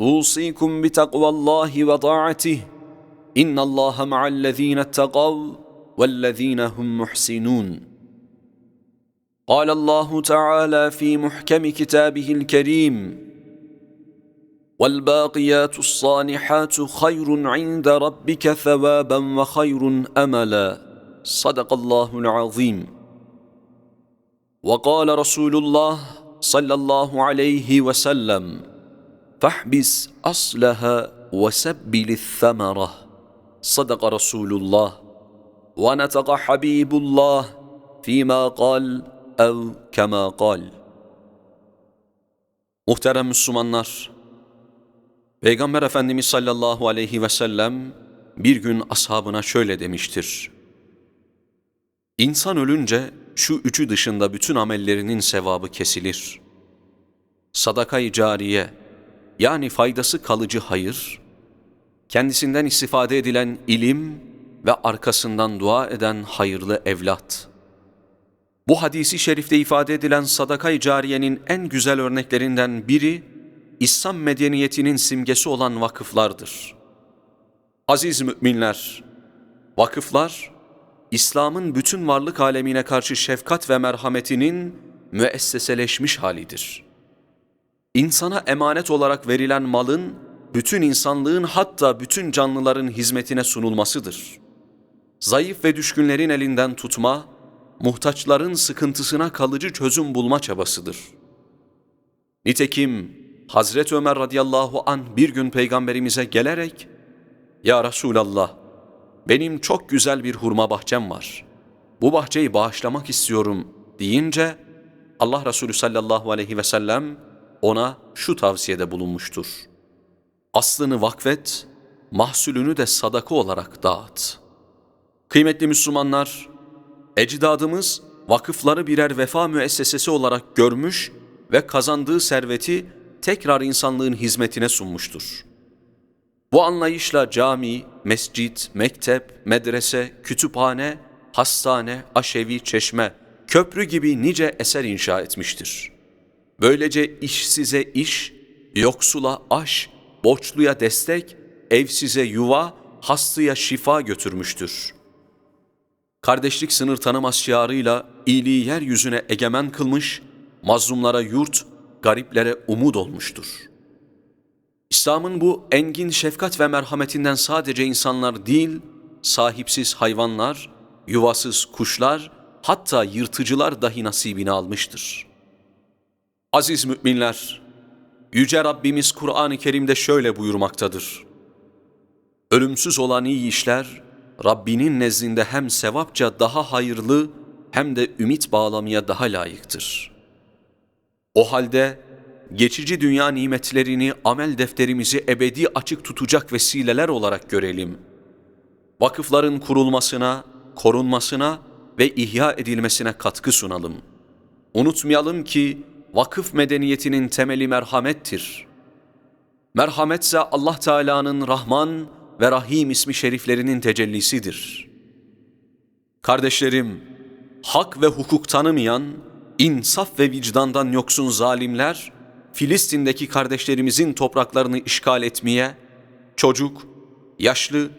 أوصيكم بتقوى الله وطاعته. إن الله مع الذين اتقوا والذين هم محسنون. قال الله تعالى في محكم كتابه الكريم والباقيات الصالحات خير عند ربك ثوابا وخير أملا. صدق الله العظيم. وقال رسول الله صلى الله عليه وسلم فاحبس اصلها وسبل الثمره صدق رسول الله ونطق حبيب الله فيما قال او كما قال Muhterem Müslümanlar, Peygamber Efendimiz sallallahu aleyhi ve sellem bir gün ashabına şöyle demiştir. İnsan ölünce şu üçü dışında bütün amellerinin sevabı kesilir. Sadaka-i cariye, yani faydası kalıcı hayır, kendisinden istifade edilen ilim ve arkasından dua eden hayırlı evlat. Bu hadisi şerifte ifade edilen sadaka-i cariyenin en güzel örneklerinden biri, İslam medeniyetinin simgesi olan vakıflardır. Aziz müminler, vakıflar, İslam'ın bütün varlık alemine karşı şefkat ve merhametinin müesseseleşmiş halidir.'' İnsana emanet olarak verilen malın bütün insanlığın hatta bütün canlıların hizmetine sunulmasıdır. Zayıf ve düşkünlerin elinden tutma, muhtaçların sıkıntısına kalıcı çözüm bulma çabasıdır. Nitekim Hazreti Ömer radıyallahu an bir gün peygamberimize gelerek Ya Resulallah benim çok güzel bir hurma bahçem var. Bu bahçeyi bağışlamak istiyorum deyince Allah Resulü sallallahu aleyhi ve sellem ona şu tavsiyede bulunmuştur. Aslını vakfet, mahsulünü de sadaka olarak dağıt. Kıymetli Müslümanlar, ecdadımız vakıfları birer vefa müessesesi olarak görmüş ve kazandığı serveti tekrar insanlığın hizmetine sunmuştur. Bu anlayışla cami, mescit, mektep, medrese, kütüphane, hastane, aşevi, çeşme, köprü gibi nice eser inşa etmiştir.'' Böylece işsize iş, yoksula aş, borçluya destek, evsize yuva, hastaya şifa götürmüştür. Kardeşlik sınır tanımaz şiarıyla iyiliği yeryüzüne egemen kılmış, mazlumlara yurt, gariplere umut olmuştur. İslam'ın bu engin şefkat ve merhametinden sadece insanlar değil, sahipsiz hayvanlar, yuvasız kuşlar, hatta yırtıcılar dahi nasibini almıştır.'' Aziz müminler, Yüce Rabbimiz Kur'an-ı Kerim'de şöyle buyurmaktadır. Ölümsüz olan iyi işler, Rabbinin nezdinde hem sevapça daha hayırlı hem de ümit bağlamaya daha layıktır. O halde geçici dünya nimetlerini amel defterimizi ebedi açık tutacak vesileler olarak görelim. Vakıfların kurulmasına, korunmasına ve ihya edilmesine katkı sunalım. Unutmayalım ki vakıf medeniyetinin temeli merhamettir. Merhametse Allah Teala'nın Rahman ve Rahim ismi şeriflerinin tecellisidir. Kardeşlerim, hak ve hukuk tanımayan, insaf ve vicdandan yoksun zalimler, Filistin'deki kardeşlerimizin topraklarını işgal etmeye, çocuk, yaşlı,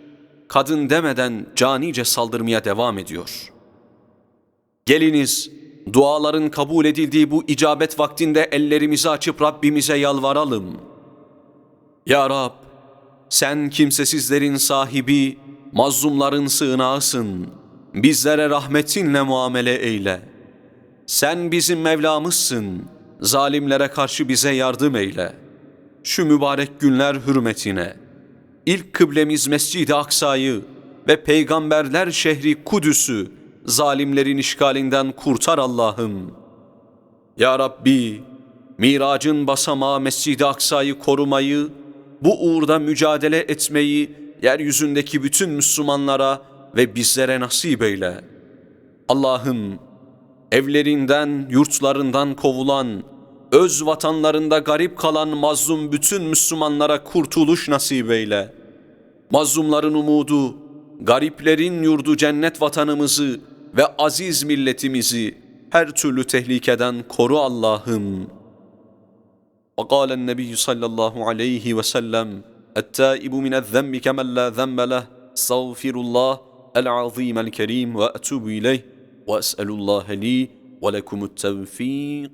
kadın demeden canice saldırmaya devam ediyor. Geliniz, duaların kabul edildiği bu icabet vaktinde ellerimizi açıp Rabbimize yalvaralım. Ya Rab, sen kimsesizlerin sahibi, mazlumların sığınağısın. Bizlere rahmetinle muamele eyle. Sen bizim Mevlamızsın. Zalimlere karşı bize yardım eyle. Şu mübarek günler hürmetine. İlk kıblemiz Mescid-i Aksa'yı ve peygamberler şehri Kudüs'ü zalimlerin işgalinden kurtar Allah'ım. Ya Rabbi, miracın basamağı Mescid-i Aksa'yı korumayı, bu uğurda mücadele etmeyi yeryüzündeki bütün Müslümanlara ve bizlere nasip eyle. Allah'ım evlerinden, yurtlarından kovulan, öz vatanlarında garip kalan mazlum bütün Müslümanlara kurtuluş nasip eyle. Mazlumların umudu, gariplerin yurdu cennet vatanımızı ve aziz milletimizi her türlü tehlikeden koru Allah'ım. وقال النبي صلى الله عليه وسلم التائب من الذنب كمن لا ذنب له استغفر الله العظيم الكريم واتوب اليه واسال الله لي ولكم التوفيق